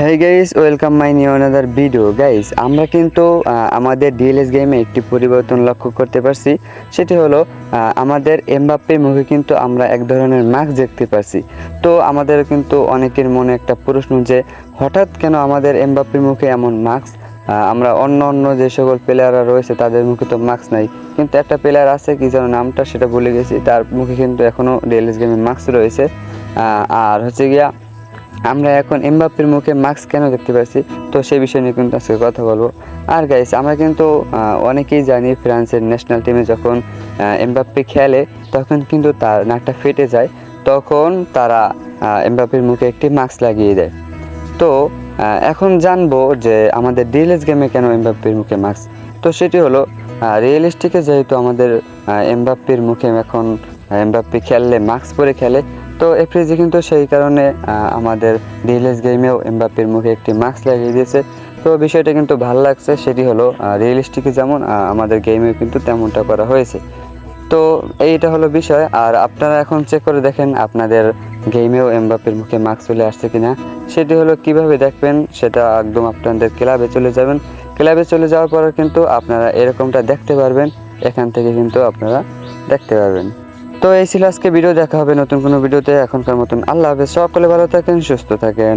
হ্যাঁ guys welcome my new another video guys আমরা কিন্তু আমাদের ডিএলএস গেমে একটি পরিবর্তন লক্ষ্য করতে পারছি। সেটি হলো আমাদের এমবাপ্পে মুখে কিন্তু আমরা এক ধরনের মাস্ক দেখতে পারছি। তো আমাদের কিন্তু অনেকের মনে একটা প্রশ্ন যে, হঠাৎ কেন আমাদের এমবাপ্পের মুখে এমন মাস্ক আমরা অন্য অন্য যে সকল প্লেয়াররা রয়েছে, তাদের মুখে তো মাস্ক নাই। কিন্তু একটা প্লেয়ার আছে, কি যেন নামটা সেটা ভুলে গেছি, তার মুখে কিন্তু এখনও ডিএলএস গেমে মাস্ক রয়েছে। আর হচ্ছে গিয়া আমরা এখন এমবাপ্পের মুখে মাস্ক কেন দেখতে পাচ্ছি? তো সেই বিষয় নিয়ে কিন্তু আজকে কথা বলব। আর গাইস আমরা কিন্তু অনেকেই জানি ফ্রান্সের ন্যাশনাল টিমে যখন এমবাপ্পে খেলে, তখন কিন্তু তার নাকটা ফেটে যায়। তখন তারা এমবাপ্পের মুখে একটি মাস্ক লাগিয়ে দেয়। তো এখন জানব যে আমাদের ডিএলএস গেমে কেন এমবাপ্পের মুখে মাস্ক? তো সেটি হলো রিয়েলিস্টিকে যেহেতু আমাদের এমবাপ্পের মুখে এখন এমবাপ্পে খেললে, মাস্ক পরে খেলে তো এফ্রিজে কিন্তু সেই কারণে আমাদের ডিএলএস গেমেও এমবাপ্পের মুখে একটি মাস্ক লাগিয়ে দিয়েছে। তো বিষয়টা কিন্তু ভালো লাগছে, সেটি হলো রিয়েলিস্টিকে যেমন আমাদের গেমেও কিন্তু তেমনটা করা হয়েছে। তো এইটা হলো বিষয়, আর আপনারা এখন চেক করে দেখেন আপনাদের গেমেও এমবাপ্পের মুখে মাস্ক চলে আসছে কিনা। সেটি হলো কীভাবে দেখবেন, সেটা একদম আপনাদের ক্লাবে চলে যাবেন। ক্লাবে চলে যাওয়ার পরে কিন্তু আপনারা এরকমটা দেখতে পারবেন, এখান থেকে কিন্তু আপনারা দেখতে পারবেন। তো এই ছিল আজকে ভিডিও, দেখা হবে নতুন কোনো ভিডিওতে। এখনকার মতন আল্লাহ হাফেজ। সকলে ভালো থাকেন, সুস্থ থাকেন।